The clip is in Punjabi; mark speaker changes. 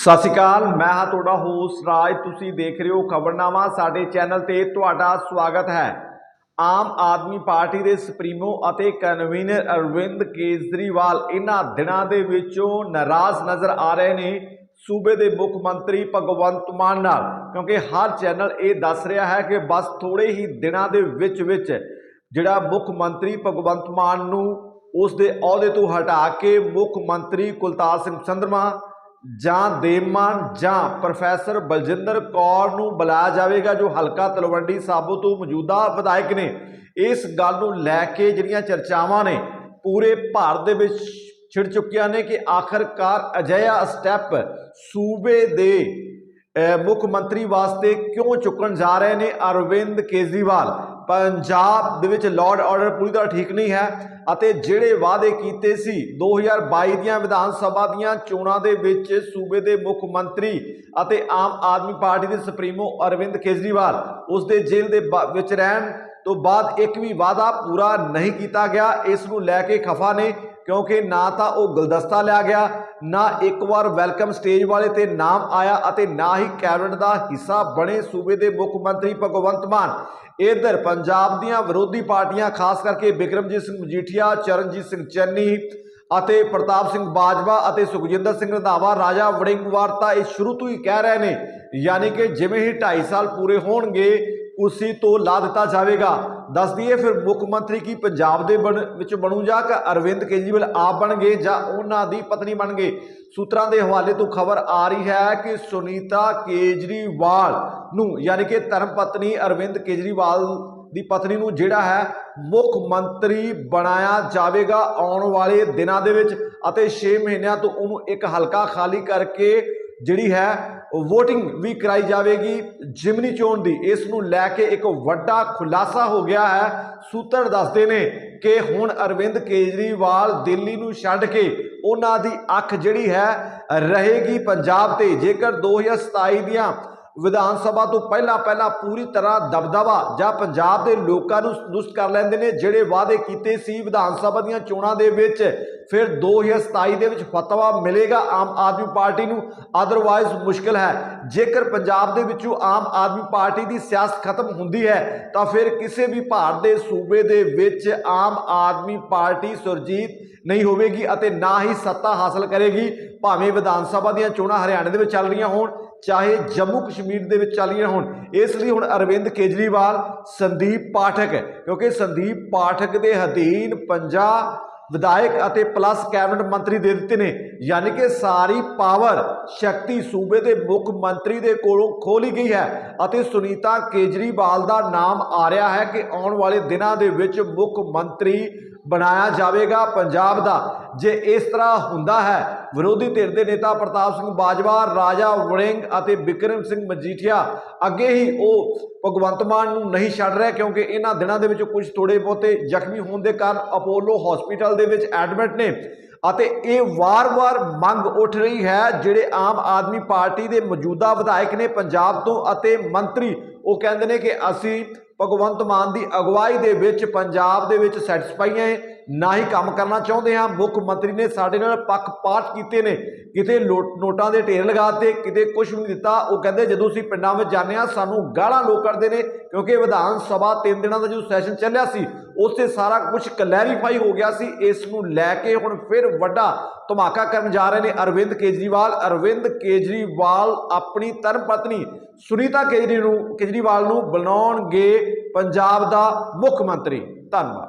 Speaker 1: ਸਤਿ ਸ਼੍ਰੀ ਅਕਾਲ, ਮੈਂ ਹਾਂ ਤੁਹਾਡਾ ਹੋਸਟ ਰਾਜ। ਤੁਸੀਂ ਦੇਖ ਰਹੇ ਹੋ ਖਬਰਨਾਮਾ, ਸਾਡੇ ਚੈਨਲ ਤੇ ਤੁਹਾਡਾ ਸਵਾਗਤ ਹੈ। ਆਮ ਆਦਮੀ ਪਾਰਟੀ ਦੇ ਸੁਪਰੀਮੋ ਅਤੇ ਕਨਵੀਨਰ ਅਰਵਿੰਦ ਕੇਜਰੀਵਾਲ ਇਹਨਾਂ ਦਿਨਾਂ ਦੇ ਵਿੱਚੋਂ ਨਾਰਾਜ਼ ਨਜ਼ਰ ਆ ਰਹੇ ਨੇ ਸੂਬੇ ਦੇ ਮੁੱਖ ਮੰਤਰੀ ਭਗਵੰਤ ਮਾਨ ਨਾਲ। ਕਿਉਂਕਿ ਹਰ ਚੈਨਲ ਇਹ ਦੱਸ ਰਿਹਾ ਹੈ ਕਿ ਬਸ ਥੋੜੇ ਹੀ ਦਿਨਾਂ ਦੇ ਵਿੱਚ ਵਿੱਚ ਜਿਹੜਾ ਮੁੱਖ ਮੰਤਰੀ ਭਗਵੰਤ ਮਾਨ ਨੂੰ ਉਸ ਦੇ ਅਹੁਦੇ ਤੋਂ ਹਟਾ ਕੇ ਮੁੱਖ ਮੰਤਰੀ ਕੁਲਤਾਰ ਸਿੰਘ ਸੰਧਮਾ ਜਾਂ ਦੇਵਮਾਨ ਜਾਂ ਪ੍ਰੋਫੈਸਰ ਬਲਜਿੰਦਰ ਕੌਰ ਨੂੰ ਬੁਲਾਇਆ ਜਾਵੇਗਾ, ਜੋ ਹਲਕਾ ਤਲਵੰਡੀ ਸਾਬੋ ਤੋਂ ਮੌਜੂਦਾ ਵਿਧਾਇਕ ਨੇ। ਇਸ ਗੱਲ ਨੂੰ ਲੈ ਕੇ ਜਿਹੜੀਆਂ ਚਰਚਾਵਾਂ ਨੇ, ਪੂਰੇ ਭਾਰਤ ਦੇ ਵਿੱਚ ਛਿੜ ਚੁੱਕੀਆਂ ਨੇ ਕਿ ਆਖਰਕਾਰ ਅਜਿਹਾ ਸਟੈਪ ਸੂਬੇ ਦੇ ਮੁੱਖ ਮੰਤਰੀ ਵਾਸਤੇ ਕਿਉਂ ਚੁੱਕਣ ਜਾ ਰਹੇ ਨੇ ਅਰਵਿੰਦ ਕੇਜਰੀਵਾਲ? ਪੰਜਾਬ ਦੇ ਵਿੱਚ ਲਾਰਡ ਆਰਡਰ ਪੂਰੀ ਤਰ੍ਹਾਂ ਠੀਕ ਨਹੀਂ ਹੈ ਅਤੇ ਜਿਹੜੇ ਵਾਅਦੇ ਕੀਤੇ ਸੀ 2022 ਦੀਆਂ ਵਿਧਾਨ ਸਭਾ ਦੀਆਂ ਚੋਣਾਂ ਦੇ ਵਿੱਚ ਸੂਬੇ ਦੇ ਮੁੱਖ ਮੰਤਰੀ ਅਤੇ ਆਮ ਆਦਮੀ ਪਾਰਟੀ ਦੇ ਸੁਪਰੀਮੋ ਅਰਵਿੰਦ ਕੇਜਰੀਵਾਲ ਉਸ ਦੇ ਜੇਲ੍ਹ ਦੇ ਬਾ- ਵਿੱਚ ਰਹਿਣ ਤੋਂ ਬਾਅਦ ਇੱਕ ਵੀ ਵਾਅਦਾ ਪੂਰਾ ਨਹੀਂ ਕੀਤਾ ਗਿਆ। ਇਸ ਨੂੰ ਲੈ ਕੇ ਖਫਾ ਨੇ ਕਿਉਂਕਿ ਨਾ ਤਾਂ ਉਹ ਗੁਲਦਸਤਾ ਲਿਆ ਗਿਆ, ਨਾ ਇੱਕ ਵਾਰ ਵੈਲਕਮ ਸਟੇਜ ਵਾਲੇ ਤੇ ਨਾਮ ਆਇਆ ਅਤੇ ਨਾ ਹੀ ਕੈਬਨਿਟ ਦਾ ਹਿੱਸਾ ਬਣੇ ਸੂਬੇ ਦੇ ਮੁੱਖ ਮੰਤਰੀ ਭਗਵੰਤ ਮਾਨ। ਇਧਰ ਪੰਜਾਬ ਦੀਆਂ ਵਿਰੋਧੀ ਪਾਰਟੀਆਂ, ਖਾਸ ਕਰਕੇ ਬਿਕਰਮਜੀਤ ਸਿੰਘ ਮਜੀਠੀਆ, ਚਰਨਜੀਤ ਸਿੰਘ ਚੰਨੀ ਅਤੇ ਪ੍ਰਤਾਪ ਸਿੰਘ ਬਾਜਵਾ ਅਤੇ ਸੁਖਜਿੰਦਰ ਸਿੰਘ ਰੰਧਾਵਾ, ਰਾਜਾ ਵੜਿੰਗਵਾਰ ਤਾਂ ਇਹ ਸ਼ੁਰੂ ਤੋਂ ਹੀ ਕਹਿ ਰਹੇ ਨੇ, ਯਾਨੀ ਕਿ ਜਿਵੇਂ ਹੀ 2.5 ਸਾਲ ਪੂਰੇ ਹੋਣਗੇ ਕੁਰਸੀ ਤੋਂ ਲਾ ਦਿੱਤਾ ਜਾਵੇਗਾ। ਦੱਸ ਦਈਏ ਫਿਰ ਮੁੱਖ ਮੰਤਰੀ ਕੀ ਪੰਜਾਬ ਦੇ ਬਣ- ਵਿੱਚ ਬਣੂ ਜਾਂ ਕਿ ਅਰਵਿੰਦ ਕੇਜਰੀਵਾਲ ਆਪ ਬਣਗੇ ਜਾਂ ਉਹਨਾਂ ਦੀ ਪਤਨੀ ਬਣਗੇ ਸੂਤਰਾਂ ਦੇ ਹਵਾਲੇ ਤੋਂ ਖਬਰ ਆ ਰਹੀ ਹੈ ਕਿ ਸੁਨੀਤਾ ਕੇਜਰੀਵਾਲ ਨੂੰ, ਯਾਨੀ ਕਿ ਧਰਮ ਪਤਨੀ ਅਰਵਿੰਦ ਕੇਜਰੀਵਾਲ ਦੀ ਪਤਨੀ ਨੂੰ ਜਿਹੜਾ ਹੈ ਮੁੱਖ ਮੰਤਰੀ ਬਣਾਇਆ ਜਾਵੇਗਾ ਆਉਣ ਵਾਲੇ ਦਿਨਾਂ ਦੇ ਵਿੱਚ ਅਤੇ 6 ਮਹੀਨਿਆਂ ਤੋਂ ਉਹਨੂੰ ਇੱਕ ਹਲਕਾ ਖਾਲੀ ਕਰਕੇ ਜਿਹੜੀ ਹੈ VOTING ਵੀ ਕਰਾਈ ਜਾਵੇਗੀ ਜਿਮਨੀ ਚੋਣ ਦੀ। ਇਸ ਨੂੰ ਲੈ ਕੇ ਇੱਕ ਵੱਡਾ ਖੁਲਾਸਾ ਹੋ ਗਿਆ ਹੈ। ਸੂਤਰ ਦੱਸਦੇ ਨੇ ਕਿ ਹੁਣ ਅਰਵਿੰਦ ਕੇਜਰੀਵਾਲ ਦਿੱਲੀ ਨੂੰ ਛੱਡ ਕੇ ਉਹਨਾਂ ਦੀ ਅੱਖ ਜਿਹੜੀ ਹੈ, ਰਹੇਗੀ ਪੰਜਾਬ ਤੇ। ਜੇਕਰ 2027 ਦੀਆਂ ਵਿਧਾਨ ਸਭਾ ਤੋਂ ਪਹਿਲਾਂ ਪਹਿਲਾਂ ਪੂਰੀ ਤਰ੍ਹਾਂ ਦਬਦਬਾ ਜਾਂ ਪੰਜਾਬ ਦੇ ਲੋਕਾਂ ਨੂੰ ਸੰਤੁਸ਼ਟ ਕਰ ਲੈਂਦੇ ਨੇ, ਜਿਹੜੇ ਵਾਅਦੇ ਕੀਤੇ ਸੀ ਵਿਧਾਨ ਸਭਾ ਦੀਆਂ ਚੋਣਾਂ ਦੇ ਵਿੱਚ ਫਿਰ 2027 ਦੇ ਵਿੱਚ ਫਤਵਾ ਮਿਲੇਗਾ ਆਮ ਆਦਮੀ ਪਾਰਟੀ ਨੂੰ ਅਦਰਵਾਈਜ਼ ਮੁਸ਼ਕਲ ਹੈ। ਜੇਕਰ ਪੰਜਾਬ ਦੇ ਵਿੱਚੋਂ ਆਮ ਆਦਮੀ ਪਾਰਟੀ ਦੀ ਸਿਆਸਤ ਖਤਮ ਹੁੰਦੀ ਹੈ, ਤਾਂ ਫਿਰ ਕਿਸੇ ਵੀ ਭਾਰਤ ਦੇ ਸੂਬੇ ਦੇ ਵਿੱਚ ਆਮ ਆਦਮੀ ਪਾਰਟੀ ਸੁਰਜੀਤ ਨਹੀਂ ਹੋਵੇਗੀ ਅਤੇ ਨਾ ਹੀ ਸੱਤਾ ਹਾਸਲ ਕਰੇਗੀ। ਭਾਵੇਂ ਵਿਧਾਨ ਸਭਾ ਦੀਆਂ ਚੋਣਾਂ ਹਰਿਆਣੇ ਦੇ ਵਿੱਚ ਚੱਲ ਰਹੀਆਂ ਹੋਣ, ਚਾਹੇ ਜੰਮੂ ਕਸ਼ਮੀਰ ਦੇ ਵਿੱਚ ਚੱਲ ਰਹੀਆਂ ਹੋਣ। ਇਸ ਲਈ ਹੁਣ ਅਰਵਿੰਦ ਕੇਜਰੀਵਾਲ ਸੰਦੀਪ ਪਾਠਕ, ਕਿਉਂਕਿ ਸੰਦੀਪ ਪਾਠਕ ਦੇ ਅਧੀਨ ਪੰਜਾਬ ਵਿਧਾਇਕ ਅਤੇ ਪਲੱਸ ਕੈਬਨਿਟ ਮੰਤਰੀ ਦੇ ਦਿੱਤੇ ਨੇ, ਯਾਨੀ ਕਿ ਸਾਰੀ ਪਾਵਰ ਸ਼ਕਤੀ ਸੂਬੇ ਦੇ ਮੁੱਖ ਮੰਤਰੀ ਦੇ ਕੋਲੋਂ ਖੋਲੀ ਗਈ ਹੈ ਅਤੇ ਸੁਨੀਤਾ ਕੇਜਰੀਵਾਲ ਦਾ ਨਾਮ ਆ ਰਿਹਾ ਹੈ ਕਿ ਆਉਣ ਵਾਲੇ ਦਿਨਾਂ ਦੇ ਵਿੱਚ ਮੁੱਖ ਮੰਤਰੀ ਬਣਾਇਆ ਜਾਵੇਗਾ ਪੰਜਾਬ ਦਾ। ਜੇ ਇਸ ਤਰ੍ਹਾਂ ਹੁੰਦਾ ਹੈ, ਵਿਰੋਧੀ ਧਿਰ ਦੇ ਨੇਤਾ ਪ੍ਰਤਾਪ ਸਿੰਘ ਬਾਜਵਾ, ਰਾਜਾ ਵੜਿੰਗ ਅਤੇ ਬਿਕਰਮ ਸਿੰਘ ਮਜੀਠੀਆ ਅੱਗੇ ਹੀ ਉਹ ਭਗਵੰਤ ਮਾਨ ਨੂੰ ਨਹੀਂ ਛੱਡ ਰਿਹਾ ਕਿਉਂਕਿ ਇਹਨਾਂ ਦਿਨਾਂ ਦੇ ਵਿੱਚ ਕੁਝ ਥੋੜੇ ਬਹੁਤੇ ਜ਼ਖਮੀ ਹੋਣ ਦੇ ਕਾਰਨ ਅਪੋਲੋ ਹਸਪੀਟਲ ਦੇ ਵਿੱਚ ਐਡਮਿਟ ਨੇ ਅਤੇ ਇਹ ਵਾਰ-ਵਾਰ ਮੰਗ ਉੱਠ ਰਹੀ ਹੈ ਜਿਹੜੇ ਆਮ ਆਦਮੀ ਪਾਰਟੀ ਦੇ ਮੌਜੂਦਾ ਵਿਧਾਇਕ ਨੇ ਪੰਜਾਬ ਤੋਂ ਅਤੇ ਮੰਤਰੀ। ਉਹ ਕਹਿੰਦੇ ਨੇ ਕਿ ਅਸੀਂ ਭਗਵੰਤ ਮਾਨ ਦੀ ਅਗਵਾਈ ਦੇ ਵਿੱਚ ਪੰਜਾਬ ਦੇ ਵਿੱਚ ਸੈਟੀਸਫਾਈ ਹੈ, ਨਾ ਹੀ ਕੰਮ ਕਰਨਾ ਚਾਹੁੰਦੇ ਹਾਂ। ਮੁੱਖ ਮੰਤਰੀ ਨੇ ਸਾਡੇ ਨਾਲ ਪੱਖਪਾਤ ਕੀਤੇ ਨੇ। ਕਿਤੇ ਲੋ- ਨੋਟਾਂ ਦੇ ਢੇਰ ਲਗਾਤੇ ਕਿਤੇ ਕੁਝ ਵੀ ਨਹੀਂ ਦਿੱਤਾ। ਉਹ ਕਹਿੰਦੇ, ਜਦੋਂ ਅਸੀਂ ਪਿੰਡਾਂ ਵਿੱਚ ਜਾਂਦੇ ਹਾਂ, ਸਾਨੂੰ ਗਾਲਾਂ ਲੋਕ ਕਰਦੇ ਨੇ, ਕਿਉਂਕਿ ਵਿਧਾਨ ਸਭਾ ਤਿੰਨ ਦਿਨਾਂ ਦਾ ਜੋ ਸੈਸ਼ਨ ਚੱਲਿਆ ਸੀ ਉਸੇ ਸਾਰਾ ਕੁਝ ਕਲੈਰੀਫਾਈ ਹੋ ਗਿਆ ਸੀ। ਇਸ ਨੂੰ ਲੈ ਕੇ ਹੁਣ ਫਿਰ ਵੱਡਾ ਧਮਾਕਾ ਕਰਨ ਜਾ ਰਹੇ ਨੇ ਅਰਵਿੰਦ ਕੇਜਰੀਵਾਲ। ਅਰਵਿੰਦ ਕੇਜਰੀਵਾਲ ਆਪਣੀ ਧਰਮ ਪਤਨੀ ਸੁਨੀਤਾ ਕੇਜਰੀ ਨੂੰ ਕੇਜਰੀਵਾਲ ਨੂੰ ਬਣਾਉਣਗੇ ਪੰਜਾਬ ਦਾ ਮੁੱਖ ਮੰਤਰੀ। ਧੰਨਵਾਦ।